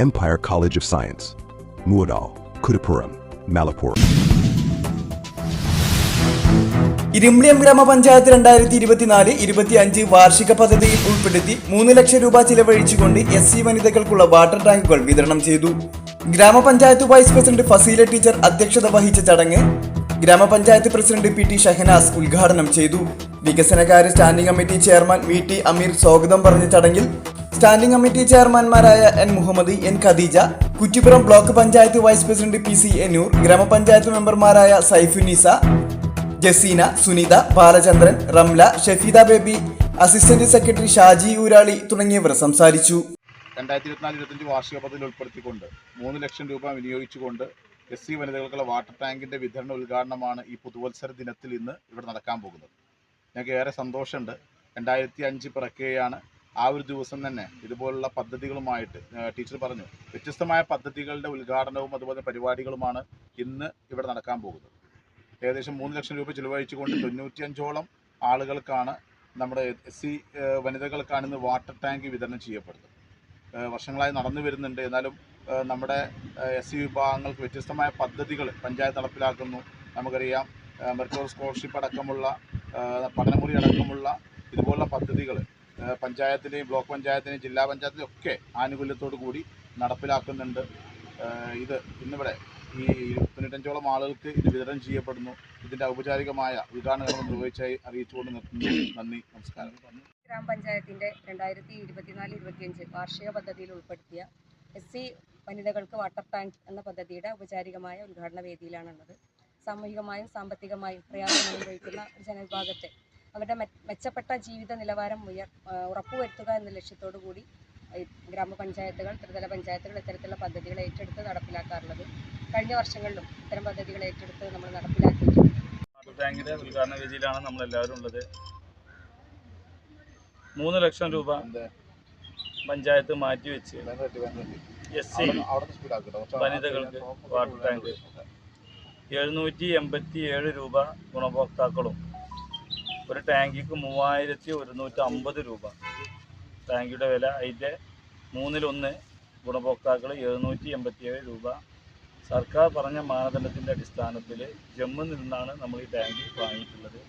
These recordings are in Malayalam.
Empire College of Science. Muadal, Kudapuram, Malapur. Irimbiliyam ഗ്രാമപഞ്ചായത്ത് രണ്ടായിരത്തി ഇരുപത്തിനാല് ഇരുപത്തി അഞ്ച് വാർഷിക പദ്ധതിയിൽ ഉൾപ്പെടുത്തി മൂന്ന് ലക്ഷം രൂപ ചിലവഴിച്ചുകൊണ്ട് എസ് സി വനിതകൾക്കുള്ള വാട്ടർ ടാങ്കുകൾ വിതരണം ചെയ്തു ഗ്രാമപഞ്ചായത്ത് വൈസ് പ്രസിഡന്റ് ഫസീല ടീച്ചർ അധ്യക്ഷത വഹിച്ച ചടങ്ങ് ഗ്രാമപഞ്ചായത്ത് പ്രസിഡന്റ് പി ടി ഷഹനാസ് ഉദ്ഘാടനം ചെയ്തു വികസനകാര്യ standing committee chairman V T Ameer സ്വാഗതം പറഞ്ഞ ചടങ്ങിൽ standing committee ചെയർമാൻമാരായ N Muhammed N Khadeeja Kuttippuram block panchayat vice president P C Ennur ഗ്രാമപഞ്ചായത്ത് മെമ്പർമാരായ സൈഫുനിസ ജസീന സുനിത ബാലചന്ദ്രൻ റംല ഷഫീദ ബേബി അസിസ്റ്റന്റ് സെക്രട്ടറി ഷാജി ഊരാളി തുടങ്ങിയവർ സംസാരിച്ചു. രണ്ടായിരത്തി ഇരുപത്തിനാല് ഇരുപത്തഞ്ച് വാർഷിക പദ്ധതിയിൽ ഉൾപ്പെടുത്തിക്കൊണ്ട് മൂന്ന് ലക്ഷം രൂപ വിനിയോഗിച്ചുകൊണ്ട് എസ് സി വനിതകൾക്കുള്ള വാട്ടർ ടാങ്കിന്റെ വിതരണ ഉദ്ഘാടനമാണ് ഈ പുതുവത്സര ദിനത്തിൽ ഇന്ന് ഇവിടെ നടക്കാൻ പോകുന്നത്. ഞങ്ങൾക്ക് ഏറെ സന്തോഷമുണ്ട്. രണ്ടായിരത്തി അഞ്ച് പിറക്കുകയാണ് ആ ഒരു ദിവസം തന്നെ ഇതുപോലുള്ള പദ്ധതികളുമായിട്ട് ടീച്ചർ പറഞ്ഞു വ്യത്യസ്തമായ പദ്ധതികളുടെ ഉദ്ഘാടനവും അതുപോലെ പരിപാടികളുമാണ് ഇന്ന് ഇവിടെ നടക്കാൻ പോകുന്നത്. ഏകദേശം മൂന്ന് ലക്ഷം രൂപ ചിലവഴിച്ചുകൊണ്ട് തൊണ്ണൂറ്റിയഞ്ചോളം ആളുകൾക്കാണ് നമ്മുടെ എസ് സി വനിതകൾക്കാണ് ഇന്ന് വാട്ടർ ടാങ്ക് വിതരണം ചെയ്യപ്പെടുന്നത്. വർഷങ്ങളായി നടന്നു വരുന്നുണ്ട്. എന്നാലും നമ്മുടെ എസ് സി വിഭാഗങ്ങൾക്ക് വ്യത്യസ്തമായ പദ്ധതികൾ പഞ്ചായത്ത് നടപ്പിലാക്കുന്നു. നമുക്കറിയാം മെറിറ്റോർ സ്കോളർഷിപ്പ് അടക്കമുള്ള പഠനമുറി അടക്കമുള്ള ഇതുപോലുള്ള പദ്ധതികൾ പഞ്ചായത്തിലെയും ബ്ലോക്ക് പഞ്ചായത്തിലെയും ജില്ലാ പഞ്ചായത്തിലെയും ഒക്കെ ആനുകൂല്യത്തോടു കൂടി നടപ്പിലാക്കുന്നുണ്ട്. ഇത് ഇന്നിവിടെ ഈ തൊണ്ണൂറ്റഞ്ചോളം ആളുകൾക്ക് ഇത് വിതരണം ചെയ്യപ്പെടുന്നു. ഇതിന്റെ ഔപചാരികമായ ഉദ്ഘാടനം നിർവഹിച്ചായി അറിയിച്ചുകൊണ്ട് നിർത്തുന്നു. നന്ദി നമസ്കാരം. ഗ്രാമപഞ്ചായത്തിന്റെ രണ്ടായിരത്തി ഇരുപത്തിനാല് ഇരുപത്തിയഞ്ച് വാർഷിക പദ്ധതിയിൽ ഉൾപ്പെടുത്തിയ എസ് സി വനിതകൾക്ക് വാട്ടർ ടാങ്ക് എന്ന പദ്ധതിയുടെ ഔപചാരികമായ ഉദ്ഘാടന വേദിയിലാണുള്ളത്. സാമൂഹികമായും സാമ്പത്തികമായും പ്രയാസം അനുഭവിക്കുന്ന ജനവിഭാഗത്തെ അവരുടെ മെച്ചപ്പെട്ട ജീവിത നിലവാരം ഉയർ ഉറപ്പുവരുത്തുക എന്ന ലക്ഷ്യത്തോടു കൂടി ഗ്രാമപഞ്ചായത്തുകൾ ത്രിതല പഞ്ചായത്തുകൾ ഇത്തരത്തിലുള്ള പദ്ധതികൾ ഏറ്റെടുത്ത് നടപ്പിലാക്കാറുള്ളത്. കഴിഞ്ഞ വർഷങ്ങളിലും ഇത്തരം പദ്ധതികൾ ഏറ്റെടുത്ത് നമ്മൾ നടപ്പിലാക്കിയിട്ടുണ്ട്. ഉദ്ഘാടന വേദിയിലാണ് നമ്മൾ എല്ലാവരും ഉള്ളത്. മൂന്ന് ലക്ഷം രൂപ പഞ്ചായത്ത് മാറ്റി മാറ്റിവെച്ച് എസ് സി വനിതകൾക്ക് വാട്ടർ ടാങ്ക്. എഴുന്നൂറ്റി എൺപത്തി ഏഴ് രൂപ ഗുണഭോക്താക്കളും ഒരു ടാങ്കിക്ക് മൂവായിരത്തി ഒരുന്നൂറ്റി അമ്പത് രൂപ. ടാങ്കിയുടെ വില അതിന്റെ മൂന്നിലൊന്ന് ഗുണഭോക്താക്കൾ എഴുന്നൂറ്റി എൺപത്തി ഏഴ് രൂപ. സർക്കാർ പറഞ്ഞ മാനദണ്ഡത്തിന്റെ അടിസ്ഥാനത്തിൽ ജമ്മിൽ നിന്നാണ് നമ്മൾ ഈ ടാങ്ക് വാങ്ങിയിട്ടുള്ളത്.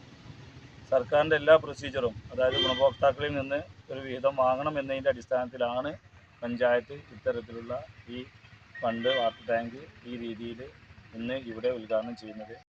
സർക്കാരിന്റെ എല്ലാ പ്രൊസീജിയറും അതായത് ഗുണഭോക്താക്കളിൽ നിന്ന് ഒരു വിഹിതം വാങ്ങണം എന്നതിന്റെ അടിസ്ഥാനത്തിലാണ് പഞ്ചായത്ത് ഇത്തരത്തിലുള്ള ഈ ഫണ്ട് വാട്ടർ ടാങ്ക് ഈ രീതിയിൽ ഇന്ന് ഇവിടെ ഉദ്ഘാടനം ചെയ്യുന്നത്.